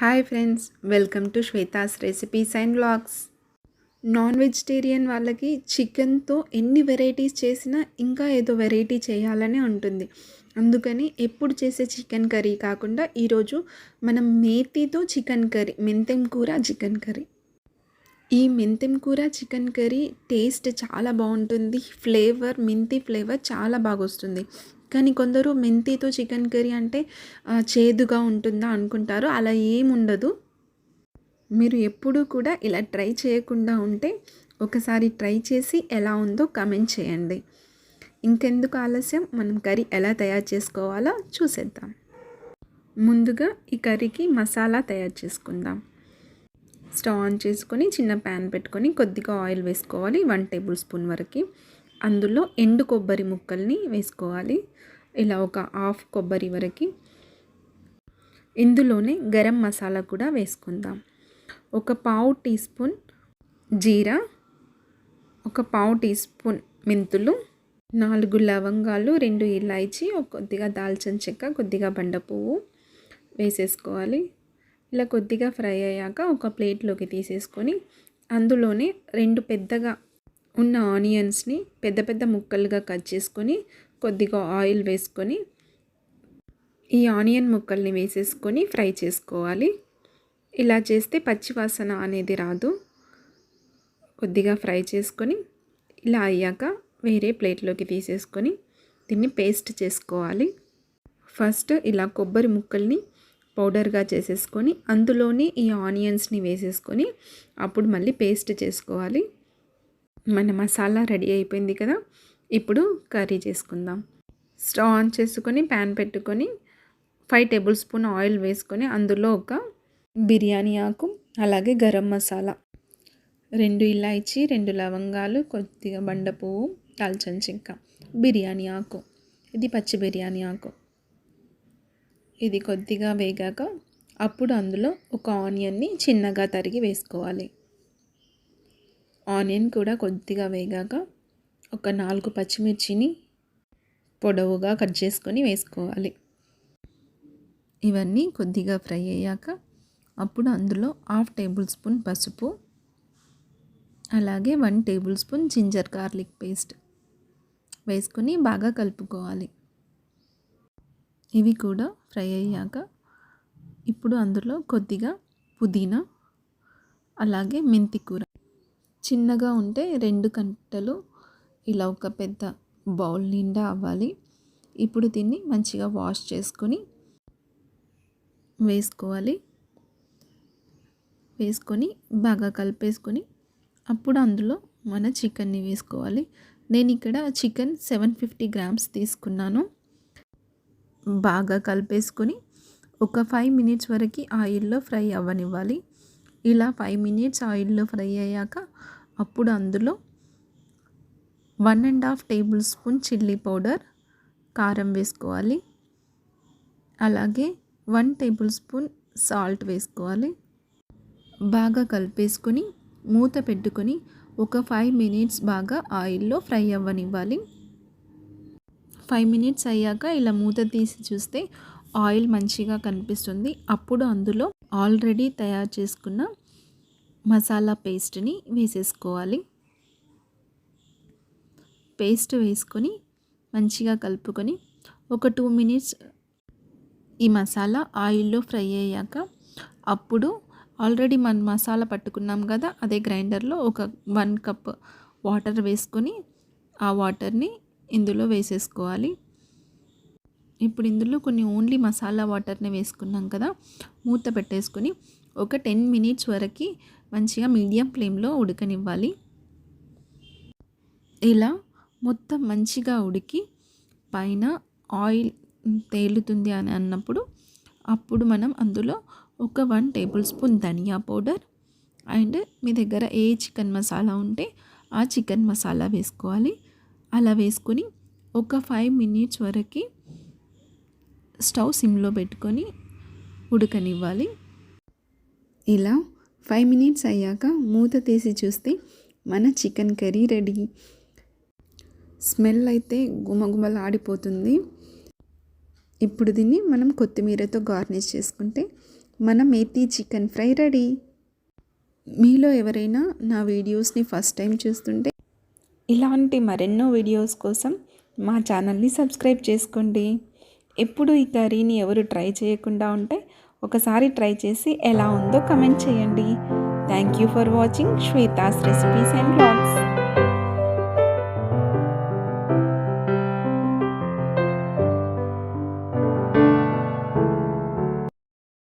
Hi friends welcome to Shweta's recipes and vlogs non vegetarian వాళ్ళకి చికెన్తో ఎన్ని varieties చేసినా ఇంకా ఏదో వెరైటీ చేయాలని ఉంటుంది. అందుకని ఎప్పుడు చేసే చికెన్ కర్రీ కాకుండా ఈరోజు మనం మేతితో చికెన్ కర్రీ మెంతెం కూర చికెన్ కర్రీ ఈ మెంతెం కూర చికెన్ కర్రీ టేస్ట్ చాలా బాగుంటుంది. ఫ్లేవర్ మెంతి ఫ్లేవర్ చాలా బాగా వస్తుంది కానీ కొందరు మెంతితో చికెన్ కర్రీ అంటే చేదుగా ఉంటుందా అనుకుంటారు. అలా ఏముండదు. మీరు ఎప్పుడూ కూడా ఇలా ట్రై చేయకుండా ఉంటే ఒకసారి ట్రై చేసి ఎలా ఉందో కమెంట్ చేయండి. ఇంకెందుకు ఆలస్యం? మనం కర్రీ ఎలా తయారు చేసుకోవాలో చూసేద్దాం. ముందుగా ఈ కర్రీకి మసాలా తయారు చేసుకుందాం. స్టవ్ ఆన్ చేసుకొని చిన్న ప్యాన్ పెట్టుకొని కొద్దిగా ఆయిల్ వేసుకోవాలి వన్ టేబుల్ స్పూన్ వరకు. అందులో ఎండు కొబ్బరి ముక్కల్ని వేసుకోవాలి. ఇలా ఒక హాఫ్ కొబ్బరి వరకు. ఇందులోనే గరం మసాలా కూడా వేసుకుందాం. ఒక పావు టీ స్పూన్ జీరా ఒక పావు టీ స్పూన్ మెంతులు నాలుగు లవంగాలు రెండు ఇలాయచి ఒక కొద్దిగా దాల్చిన చెక్క కొద్దిగా బండ పువ్వు వేసేసుకోవాలి. ఇలా కొద్దిగా ఫ్రై అయ్యాక ఒక ప్లేట్లోకి తీసేసుకొని అందులోనే రెండు పెద్దగా ఉన్న ఆనియన్స్ని పెద్ద పెద్ద ముక్కలుగా కట్ చేసుకొని కొద్దిగా ఆయిల్ వేసుకొని ఈ ఆనియన్ ముక్కల్ని వేసేసుకొని ఫ్రై చేసుకోవాలి. ఇలా చేస్తే పచ్చివాసన అనేది రాదు. కొద్దిగా ఫ్రై చేసుకొని ఇలా అయ్యాక వేరే ప్లేట్లోకి తీసేసుకొని దీన్ని పేస్ట్ చేసుకోవాలి. ఫస్ట్ ఇలా కొబ్బరి ముక్కల్ని పౌడర్గా చేసేసుకొని అందులోనే ఈ ఆనియన్స్ని వేసేసుకొని అప్పుడు మళ్ళీ పేస్ట్ చేసుకోవాలి. మన మసాలా రెడీ అయిపోయింది కదా ఇప్పుడు కర్రీ చేసుకుందాం. స్టవ్ ఆన్ చేసుకొని ప్యాన్ పెట్టుకొని ఫైవ్ టేబుల్ స్పూన్ ఆయిల్ వేసుకొని అందులో ఒక బిర్యానీ ఆకు అలాగే గరం మసాలా రెండు ఇలాచి రెండు లవంగాలు కొద్దిగా బండ పువ్వు దాల్చిన చెక్క బిర్యానీ ఆకు. ఇది పచ్చి బిర్యానీ ఆకు. ఇది కొద్దిగా వేగాక అప్పుడు అందులో ఒక ఆనియన్ని చిన్నగా తరిగి వేసుకోవాలి. ఆనియన్ కూడా కొద్దిగా వేగాక ఒక నాలుగు పచ్చిమిర్చిని పొడవుగా కట్ చేసుకొని వేసుకోవాలి. ఇవన్నీ కొద్దిగా ఫ్రై అయ్యాక అప్పుడు అందులో హాఫ్ టేబుల్ స్పూన్ పసుపు అలాగే one tablespoon ginger garlic paste వేసుకొని బాగా కలుపుకోవాలి. ఇవి కూడా ఫ్రై అయ్యాక ఇప్పుడు అందులో కొద్దిగా పుదీనా అలాగే మెంతి కూర చిన్నగా ఉంటే రెండు కట్టలు ఇలా ఒక పెద్ద బౌల్ నిండా అవ్వాలి. ఇప్పుడు దీన్ని మంచిగా వాష్ చేసుకొని వేసుకోవాలి. వేసుకొని బాగా కలిపేసుకొని అప్పుడు అందులో మన చికెన్ని వేసుకోవాలి. నేను ఇక్కడ చికెన్ సెవెన్ ఫిఫ్టీ గ్రామ్స్ తీసుకున్నాను. బాగా కలిపేసుకొని ఒక ఫైవ్ మినిట్స్ వరకు ఆయిల్లో ఫ్రై అవ్వనివ్వాలి. ఇలా ఫైవ్ మినిట్స్ ఆయిల్లో ఫ్రై అయ్యాక అప్పుడు అందులో one and half tablespoon chilli powder కారం వేసుకోవాలి. అలాగే వన్ టేబుల్ స్పూన్ సాల్ట్ వేసుకోవాలి. బాగా కలిపేసుకొని మూత పెట్టుకొని ఒక ఫైవ్ మినిట్స్ బాగా ఆయిల్లో ఫ్రై అవ్వనివ్వాలి. ఫైవ్ మినిట్స్ అయ్యాక ఇలా మూత తీసి చూస్తే ఆయిల్ మంచిగా కనిపిస్తుంది. అప్పుడు అందులో ఆల్రెడీ తయారు చేసుకున్న మసాలా పేస్ట్ని వేసేసుకోవాలి. పేస్ట్ వేసుకొని మంచిగా కలుపుకొని ఒక టూ మినిట్స్ ఈ మసాలా ఆయిల్లో ఫ్రై అయ్యాక అప్పుడు ఆల్రెడీ మనం మసాలా పట్టుకున్నాం కదా అదే గ్రైండర్లో ఒక వన్ కప్ వాటర్ వేసుకొని ఆ వాటర్ని ఇందులో వేసేసుకోవాలి. ఇప్పుడు ఇందులో కొన్ని ఓన్లీ మసాలా వాటర్ని వేసుకున్నాం కదా మూత పెట్టేసుకొని ఒక టెన్ మినిట్స్ వరకు మంచిగా మీడియం ఫ్లేమ్లో ఉడకనివ్వాలి. ఇలా మొత్తం మంచిగా ఉడికి పైన ఆయిల్ తేలుతుంది అని అన్నప్పుడు అప్పుడు మనం అందులో ఒక one tablespoon dhania powder and మీ దగ్గర ఏ చికెన్ మసాలా ఉంటే ఆ చికెన్ మసాలా వేసుకోవాలి. అలా వేసుకొని ఒక ఫైవ్ మినిట్స్ వరకు స్టవ్ సిమ్లో పెట్టుకొని ఉడకనివ్వాలి. ఇలా ఫైవ్ మినిట్స్ అయ్యాక మూత తీసి చూస్తే మన చికెన్ కర్రీ రెడీ. స్మెల్ అయితే గుమగుమలాడిపోతుంది. ఇప్పుడు దీన్ని మనం కొత్తిమీరతో గార్నిష్ చేసుకుంటే మన మేతి చికెన్ ఫ్రై రెడీ. మీలో ఎవరైనా నా వీడియోస్ని ఫస్ట్ టైం చూస్తుంటే ఇలాంటి మరెన్నో వీడియోస్ కోసం మా ఛానల్ని సబ్స్క్రైబ్ చేసుకోండి. ఎప్పుడు ఈ కర్రీని ఎవరు ట్రై చేయకుండా ఉంటే ఒకసారి ట్రై చేసి ఎలా ఉందో కమెంట్ చేయండి. Thank you for watching Shweta's recipes and blogs